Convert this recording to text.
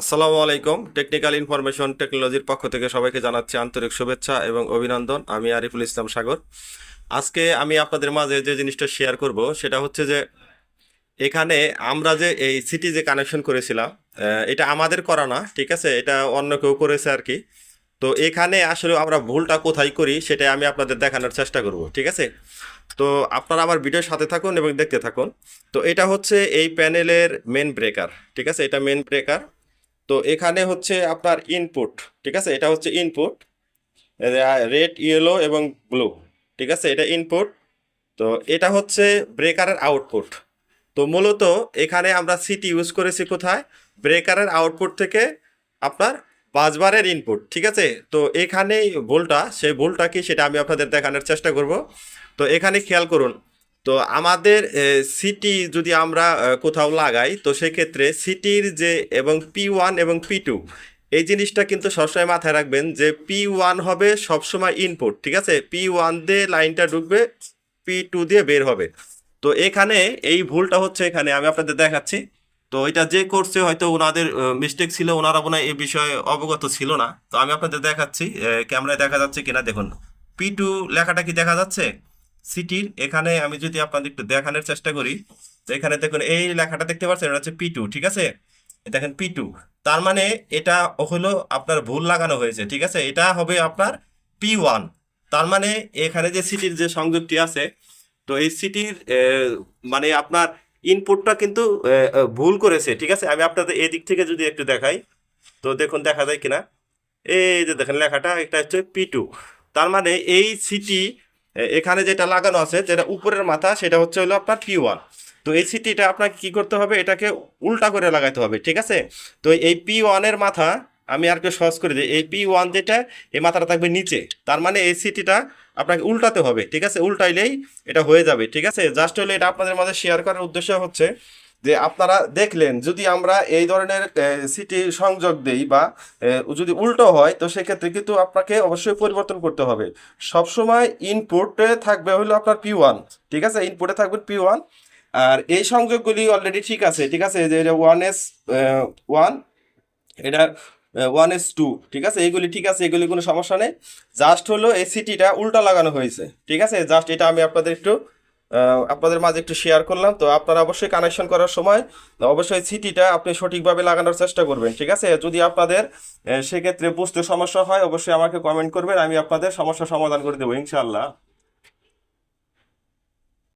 আসসালামু আলাইকুম। Technical information টেকনোলজির পক্ষ থেকে সবাইকে জানাচ্ছি আন্তরিক শুভেচ্ছা এবং অভিনন্দন। আমি আরিফুল ইসলাম সাগর। আজকে আমি আপনাদের মাঝে যে জিনিসটা শেয়ার করব, সেটা হচ্ছে যে এখানে আমরা যে এই সিটি যে কানেকশন করেছিলাম এটা আমাদের করা না, ঠিক আছে? এটা অন্য কেউ করেছে আর কি। তো এখানে আসলে আমরা ভুলটা কোথায় করি সেটা আমি আপনাদের দেখানোর চেষ্টা করব, ঠিক আছে? তো আপনারা আমার ভিডিওর সাথে থাকুন এবং দেখতে থাকুন। তো এটা হচ্ছে এই প্যানেলের মেন ব্রেকার ঠিক আছে? এটা মেন ব্রেকার তো এখানে হচ্ছে আপনার ইনপুট ঠিক আছে? এটা হচ্ছে ইনপুট রেড ইয়েলো এবং ব্লু ঠিক আছে? এটা ইনপুট তো এটা হচ্ছে ব্রেকারের আউটপুট তো মূলত এখানে আমরা সিটি ইউজ করেছি কোথায়? ব্রেকারের আউটপুট থেকে আপনার পাঁচবারের ইনপুট ঠিক আছে? তো এখানে ভুলটা, সেই ভুলটা কি সেটা আমি আপনাদের দেখানোর চেষ্টা করব। তো এখানে খেয়াল করুন তো আমাদের সিটি যদি আমরা কোথাও লাগাই, তো সেক্ষেত্রে সিটির যে এবং পি ওয়ান এবং পি টু এই জিনিসটা কিন্তু সবসময় মাথায় রাখবেন যে পি ওয়ান হবে সবসময় ইনপুট ঠিক আছে? পি ওয়ান দিয়ে লাইনটা ঢুকবে পি টু দিয়ে বের হবে। তো এখানে এই ভুলটা হচ্ছে এখানে, আমি আপনাদের দেখাচ্ছি। তো এটা যে করছে হয়তো ওনাদের মিস্টেক ছিল, ওনারা মনে এই বিষয়ে অবগত ছিল না। তো আমি আপনাদের দেখাচ্ছি ক্যামেরায় দেখা যাচ্ছে কিনা, দেখুন। পি টু লেখাটা কি দেখা যাচ্ছে? সিটির এখানে আমি যদি আপনাদের একটু দেখানোর চেষ্টা করি, তো এখানে দেখুন, এই লেখাটা দেখতে পাচ্ছেন, এটা হচ্ছে পি টু ঠিক আছে? দেখেন পি টু তার মানে এটা হলো আপনার ভুল লাগানো হয়েছে, ঠিক আছে? এটা হবে আপনার পি ওয়ান তার মানে এখানে যে সিটির যে সংযোগটি আছে, তো এই সিটির মানে আপনার ইনপুটটা কিন্তু ভুল করেছে, ঠিক আছে? আমি আপনাদের এই দিক থেকে যদি একটু দেখাই, তো দেখুন, দেখা যায় কিনা? এই যে দেখেন, লেখাটা এটা হচ্ছে পি টু তার মানে এই সিটি এখানে যেটা লাগানো আছে, যেটা উপরের মাথা, সেটা হচ্ছে হলো আপনার পি ওয়ান তো এই সিটিটা আপনাকে কি করতে হবে? এটাকে উল্টা করে লাগাতে হবে, ঠিক আছে? তো এই পি ওয়ানের মাথা, আমি আর কেউ সহজ করে দিই। এই পি ওয়ান যেটা, এই মাথাটা থাকবে নিচে। তার মানে এই সিটিটা আপনাকে উল্টাতে হবে, ঠিক আছে? উল্টাইলেই এটা হয়ে যাবে, ঠিক আছে? জাস্ট হলে এটা আপনাদের মাঝে শেয়ার করার উদ্দেশ্য হচ্ছে যে আপনারা দেখলেন, যদি আমরা এই ধরনের সিটি সংযোগ দেই বা যদি উল্টো হয়, তো সেক্ষেত্রে কিন্তু আপনাকে অবশ্যই পরিবর্তন করতে হবে। সবসময় ইনপুটে থাকবে হলো আপনার পি ওয়ান ঠিক আছে? ইনপুটে থাকবে পি ওয়ান আর এই সংযোগগুলি অলরেডি ঠিক আছে ঠিক আছে? যে এটা ওয়ান এস ওয়ান এটা ওয়ান এস টু ঠিক আছে? এইগুলি ঠিক আছে, এগুলি কোনো সমস্যা নেই। জাস্ট হলো এই সিটিটা উল্টা লাগানো হয়েছে, ঠিক আছে? জাস্ট এটা আমি আপনাদের একটু আপনাদের মাঝে একটু শেয়ার করলাম। তো আপনারা অবশ্যই কানেকশন করার সময়, অবশ্যই সিটিটা আপনি সঠিকভাবে লাগানোর চেষ্টা করবেন, ঠিক আছে? যদি আপনাদের সেক্ষেত্রে বুঝতে সমস্যা হয়, অবশ্যই আমাকে কমেন্ট করবেন, আমি আপনাদের সমস্যা সমাধান করে দেবো, ইনশাআল্লাহ।